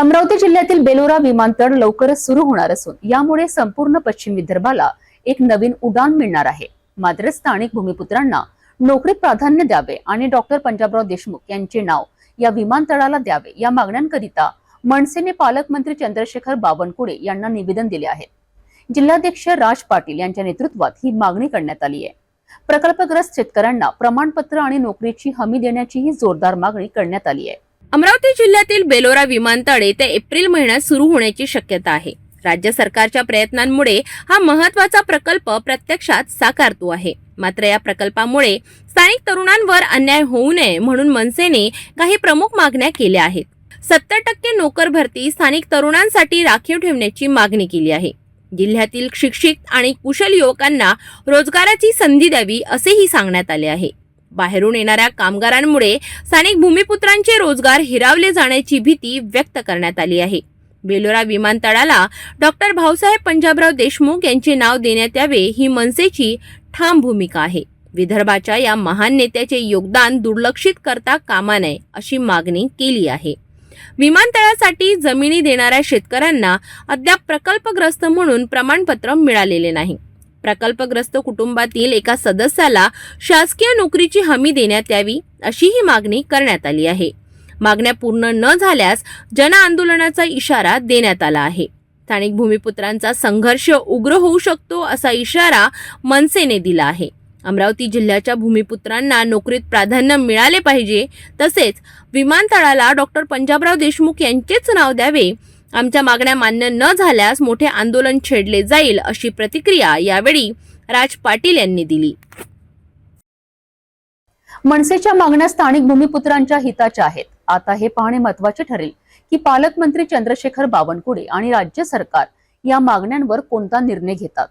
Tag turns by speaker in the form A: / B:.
A: अमरावती जिल्ह्यातील बेलोरा विमानतळ लवकरच सुरू होणार असून यामुळे संपूर्ण पश्चिम विदर्भाला एक नवीन उडान मिळणार आहे. मात्र स्थानिक भूमिपुत्रांना नोकरीत प्राधान्य द्यावे आणि डॉक्टर पंजाबराव देशमुख यांचे नाव या विमानतळाला द्यावे या मागण्यांकरिता मनसेने पालकमंत्री चंद्रशेखर बावनकुळे यांना निवेदन दिले आहे. जिल्हाध्यक्ष राज पाटील यांच्या नेतृत्वात ही मागणी करण्यात आली आहे. प्रकल्पग्रस्त शेतकऱ्यांना प्रमाणपत्र आणि नोकरीची हमी देण्याचीही जोरदार मागणी करण्यात आली आहे.
B: अमरावती जिल्ह्यातील बेलोरा विमानतळ येत्या एप्रिल महिन्यात सुरू होण्याची शक्यता आहे. राज्य सरकारच्या प्रयत्नांमुळे हा महत्त्वाचा प्रकल्प प्रत्यक्षात साकारतो आहे. मात्र या प्रकल्पामुळे स्थानिक तरुणांवर अन्याय होऊ नये म्हणून मनसेने काही प्रमुख मागण्या केल्या आहेत. सत्तर टक्के नोकर भरती स्थानिक तरुणांसाठी राखीव ठेवण्याची मागणी केली आहे. जिल्ह्यातील शिक्षित आणि कुशल युवकांना रोजगाराची संधी द्यावी असेही सांगण्यात आले आहे. बाहेरून येणाऱ्या कामगारांमुळे स्थानिक भूमिपुत्रांचे रोजगार हिरावले जाण्याची भीती व्यक्त करण्यात आली आहे. बेलोरा विमानतळाला डॉक्टर भाऊसाहेब पंजाबराव देशमुख यांचे नाव देण्यात यावे ही मनसेची ठाम भूमिका आहे. विदर्भाच्या या महान नेत्याचे योगदान दुर्लक्षित करता कामा नये अशी मागणी केली आहे. विमानतळासाठी जमिनी देणाऱ्या शेतकऱ्यांना अद्याप प्रकल्पग्रस्त म्हणून प्रमाणपत्र मिळालेले नाही. प्रकल्पग्रस्त कुटुंबातील एका सदस्याला शासकीय नोकरीची हमी देण्यात यावी अशी ही मागणी करण्यात आली आहे. मागण्या पूर्ण न झाल्यास जन आंदोलनाचा इशारा देण्यात आला आहे. स्थानिक भूमिपुत्रांचा संघर्ष उग्र होऊ शकतो असा इशारा मनसेने दिला आहे. अमरावती जिल्ह्याच्या भूमिपुत्रांना नोकरीत प्राधान्य मिळाले पाहिजे तसेच विमानतळाला डॉक्टर पंजाबराव देशमुख यांचेच नाव द्यावे आमच्या मागण्या मान्य न झाल्यास मोठे आंदोलन छेडले जाईल अशी प्रतिक्रिया यावेळी राज पाटील यांनी दिली.
A: मनसेच्या मागण्या स्थानिक भूमिपुत्रांच्या हिताच्या आहेत. आता हे पाहणे महत्त्वाचे ठरेल की पालकमंत्री चंद्रशेखर बावनकुळे आणि राज्य सरकार या मागण्यांवर कोणता निर्णय घेतात.